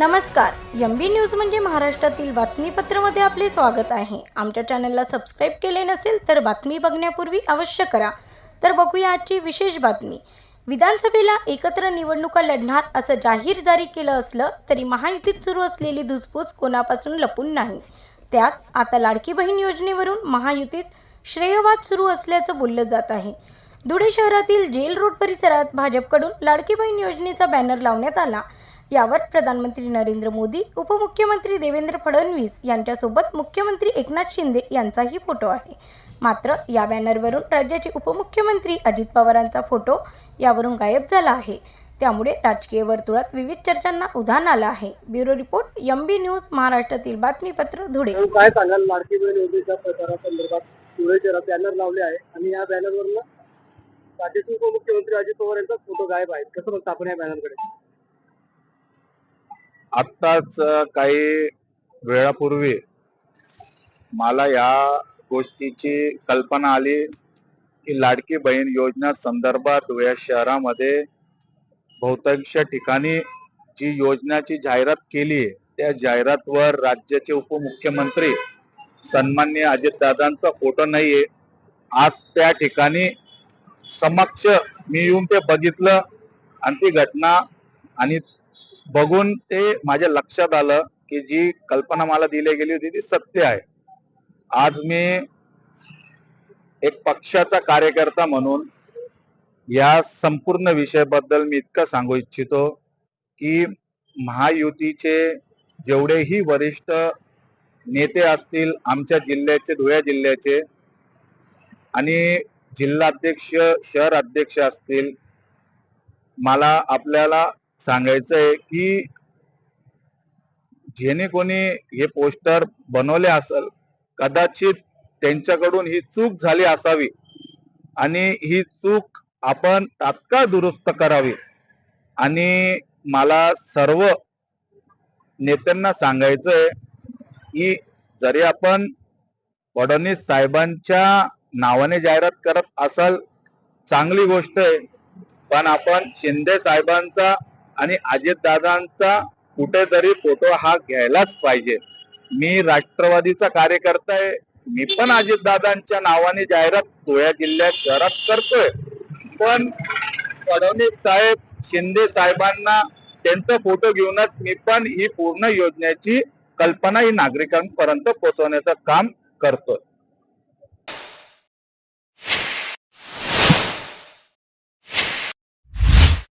नमस्कार. M B news म्हणजे महाराष्ट्रातील बातमीपत्रामध्ये आपले स्वागत आहे. आमच्या चॅनलला सबस्क्राईब केले नसेल तर बातमी बघण्यापूर्वी अवश्य करा. तर बघूया आजची विशेष बातमी. विधानसभेला एकत्र निवडणुका लढणार असं जाहीर जारी केलं असलं तरी महायुतीत सुरू असलेली धुसफूस कोणापासून लपून नाही. त्यात आता लाडकी बहीण योजनेवरून महायुतीत श्रेयवाद सुरू असल्याचं बोललं जात आहे. धुळे शहरातील जेल रोड परिसरात भाजपकडून लाडकी बहीण योजनेचा बॅनर लावण्यात आला. यावर प्रधानमंत्री नरेंद्र मोदी उपमुख्यमंत्री देवेंद्र फडणवीस यांच्यासोबत मुख्यमंत्री एकनाथ शिंदे यांचाही फोटो आहे. मात्र या बॅनरवरून राज्याचे उपमुख्यमंत्री अजित पवारांचा फोटो यावरून गायब झाला आहे. त्यामुळे राजकीय वर्तुळात विविध चर्चांना उधाण आलं आहे. Bureau report M B news महाराष्ट्रातील बातमीपत्र धुळे. हो, काय सांगाल? लाडकी बहीण योजनेच्या प्रचारासंदर्भात धुळे शहरात बॅनर लावले आहे आणि या बॅनरवरून राज्याचे उपमुख्यमंत्री अजित पवार यांचा फोटो गायब आहे कसं बघता आपण या बॅनरकडे? आत्ताच काही वेळापूर्वी मला या गोष्टीची कल्पना आली की लाडकी बहीण योजना संदर्भात धुळे शहरामध्ये बहुतांश ठिकाणी जी योजनाची जाहिरात केली आहे त्या जाहिरातवर राज्याचे उपमुख्यमंत्री सन्मान्य अजितदादांचा फोटो नाहीये. आज त्या ठिकाणी समक्ष मी येऊन ते बघितलं आणि ती घटना आणि बघून ते माझ्या लक्षात आलं की जी कल्पना मला दिली गेली होती ती सत्य आहे. आज मी एक पक्षाचा कार्यकर्ता म्हणून या संपूर्ण विषयाबद्दल मी इतकं सांगू इच्छितो की महायुतीचे जेवढेही वरिष्ठ नेते असतील आमच्या जिल्ह्याचे धुळे जिल्ह्याचे आणि जिल्हाध्यक्ष शहर अध्यक्ष असतील मला आपल्याला सांगायचंय की जेणे कोणी हे पोस्टर बनवले असेल कदाचित त्यांच्याकडून ही चूक झाली असावी आणि ही चूक आपण तात्काळ दुरुस्त करावी. आणि मला सर्व नेत्यांना सांगायचंय की जरी आपण फडणवीस साहेबांच्या नावाने जाहिरात करत असाल चांगली गोष्ट आहे पण आपण शिंदे साहेबांचा आणि अजितदादांचा कुठेतरी फोटो हा घ्यायलाच पाहिजे. मी राष्ट्रवादीचा कार्यकर्ता आहे. मी पण अजितदादांच्या नावाने जाहिरात धुळ्या जिल्ह्यात शहरात करतोय. पण फडणवीस साहेब शिंदे साहेबांना त्यांचा फोटो घेऊनच मी पण ही पूर्ण योजनेची कल्पना ही नागरिकांपर्यंत पोहोचवण्याचं काम करतोय.